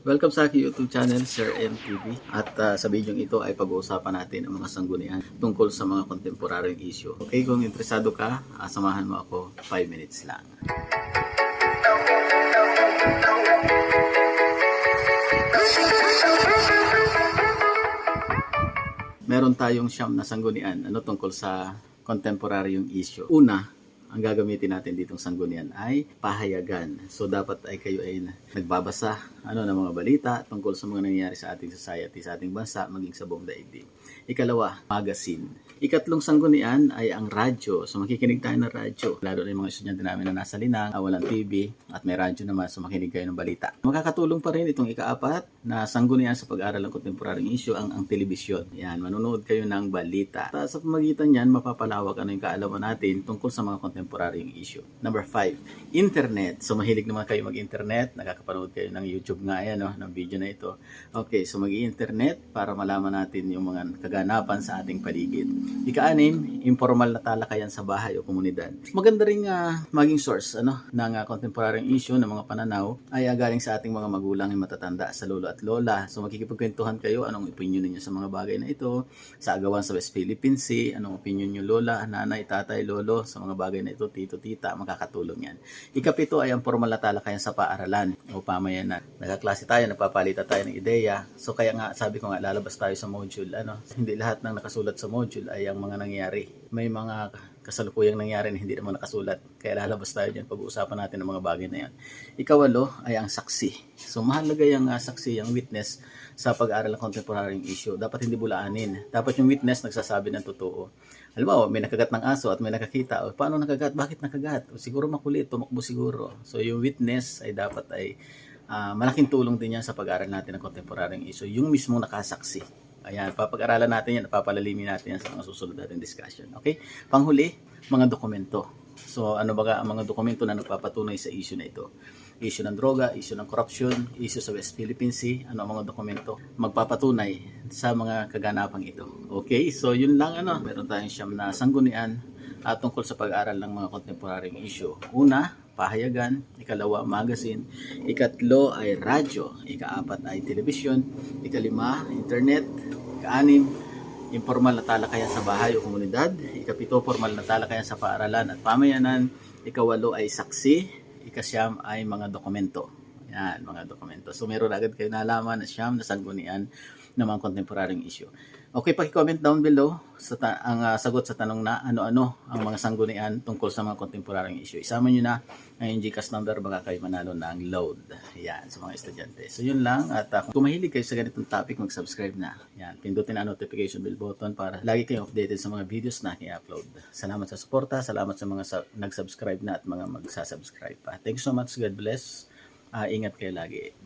Welcome sa aking YouTube channel, Sir MTV. At ah, sa video ito ay pag-uusapan natin ang mga sanggunian tungkol sa mga contemporary issue. Okay, kung interesado ka, ah, samahan mo ako 5 minutes lang. Meron tayong siyam na sanggunian ano tungkol sa contemporary yung issue. Una, ang gagamitin natin ditong sanggunian ay pahayagan. So dapat ay kayo ay nagbabasa ano ng mga balita tungkol sa mga nangyayari sa ating society, sa ating bansa, maging sa buong daigdig. Ikalawa, magazine. Ikatlong sanggunian ay ang radyo. So makikinig tayo ng radyo. Lalo na yung mga estudyante namin na nasa linang, ah, walang TV, at may radyo naman, so makinig kayo ng balita. Makakatulong pa rin itong ikaapat na sanggunian sa pag-aaral ng contemporary issue ang, ang telebisyon. Yan, manonood kayo ng balita. Sa pamagitan yan, mapapalawak ano yung kaalaman natin tungkol sa mga contemporary issue. Number five, internet. So mahilig naman kayo mag-internet, nakakapanood kayo ng YouTube nga yan, no, ng video na ito. Okay, so mag-internet para malaman natin yung mga kaganapan sa ating paligid. Ika-anim, informal na talakayan sa bahay o komunidad. Maganda rin nga maging source ano, ng uh, contemporary issue ng mga pananaw ay uh, galing sa ating mga magulang yung matatanda sa lolo at lola. So makikipagkwentuhan kayo anong opinion ninyo sa mga bagay na ito, sa agawan sa West Philippine Sea, anong opinion nyo lola, nanay, tatay, lolo sa mga bagay na ito, tito, tita, makakatulong yan. Ikapito ay ang formal na talakayan sa paaralan o pamayanan. Nagkaklase tayo, nagpapalitan tayo ng ideya. So kaya nga sabi ko nga lalabas tayo sa module. Ano, hindi lahat ng nakasulat sa module ay ang mga nangyari. May mga kasalukuyang nangyari na hindi naman nakasulat. Kaya lalabas tayo dyan pag-uusapan natin ng mga bagay na yan. Ikawalo ay ang saksi. So mahalaga yung uh, saksi, yung witness sa pag-aaral ng contemporary issue. Dapat hindi bulaanin. Dapat yung witness nagsasabi ng totoo. Halimbawa, may nakagat ng aso at may nakakita. O, paano nakagat? Bakit nakagat? O, siguro makulit, tumakbo siguro. So yung witness ay dapat ay uh, malaking tulong din yan sa pag-aaral natin ng contemporary issue. Yung mismong nakasaksi. Ayan, papag-aralan natin yan, papalalimin natin yan sa mga susunod natin discussion. Okay? Panghuli, mga dokumento. So, ano ba ang mga dokumento na nagpapatunay sa issue na ito? Issue ng droga, issue ng corruption, issue sa West Philippine Sea, ano ang mga dokumento magpapatunay sa mga kaganapang ito. Okay? So, yun lang ano, meron tayong siyam na sanggunian at tungkol sa pag-aaral ng mga contemporary issue. Una, pahayagan, ikalawa magazine, ikatlo ay radyo, ikaapat ay television, ikalima internet, ikaanim informal na talakayan sa bahay o komunidad, ikapito formal na talakayan sa paaralan at pamayanan, ikawalo ay saksi, ikasyam ay mga dokumento. Yan, mga dokumento. So meron agad kayo nalaman na siyam na sanggunian ng mga contemporary issue. Okay, paki-comment down below sa ang uh, sagot sa tanong na ano-ano ang mga sanggunian tungkol sa mga contemporary issue. Isama nyo na ang GCash number baka kayo manalo ng load. Yan, sa mga estudyante. So yun lang at uh, kung mahilig kayo sa ganitong topic, mag-subscribe na. Yan, pindutin ang notification bell button para lagi kayong updated sa mga videos na i-upload. Salamat sa suporta, salamat sa mga sa- nag-subscribe na at mga magsasubscribe pa. Thank you so much. God bless. Uh, ingat kayo lagi.